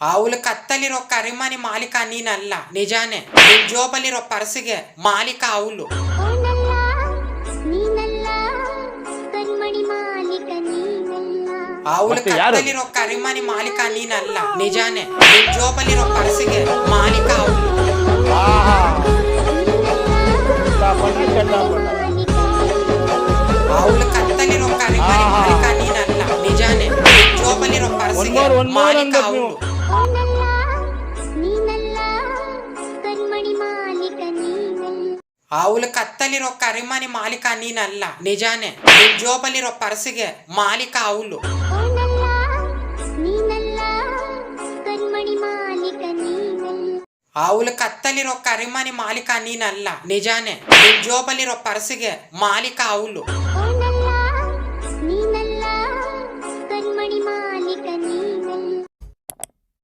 ಆವುಲು ಕತ್ತಲಿರೋ ಕರಿಮನಿ ಮಾಲೀಕ ನೀನಲ್ಲ ನಿಜಾನೇ ನಿನ್ ಜೋಬಲ್ಲಿರೋ ಪರ್ಸಿಗೆ ಮಾಲೀಕ ಆವುಲು ಅವನಲ್ಲ ನೀನಲ್ಲ ಕಣ್ಮಣಿ ಮಾಲೀಕ ನೀನಲ್ಲ ಆವುಲು ಮತ್ತೆ ಯಾರು? ಕತ್ತಲಿರೋ ಕರಿಮನಿ ಮಾಲೀಕ ನೀನಲ್ಲ ನಿಜಾನೇ ನಿನ್ ಜೋಬಲ್ಲಿರೋ ಪರ್ಸಿಗೆ ಮಾಲೀಕ ಆವುಲು ಆಹಾ ಚಟಾಪಟ ಚಟಾಪಟ ಮಾಲೀಕ ಆವುಲು ಕತ್ತಲಿರೋ ಕರಿಮನಿ ಆಹಾ. ಮಾಲೀಕ ನೀನಲ್ಲ ನಿಜಾನೇ ನಿನ್ ಜೋಬಲ್ಲಿರೋ ಪರ್ಸಿಗೆ more, one more ಮಾಲೀಕ ಅನ್ಬೇಕು ಅವಳು ಕತ್ತಲಿರೋ ಕರಿಮನಿ ಮಾಲೀಕ ನೀನಲ್ಲ ನಿಜಾನೇ? ನಿನ್ ಜೋಬಲ್ಲಿರೋ ಪರಸಿಗೆ ಮಾಲೀಕ ಅವಳು ಅವಳು ಕತ್ತಲಿರೋ ಕರಿಮನಿ ಮಾಲೀಕ ನೀನಲ್ಲ ನಿಜಾನೇ? ನಿನ್ ಜೋಬಲ್ಲಿರೋ ಪರಸಿಗೆ ಮಾಲೀಕ ಅವಳು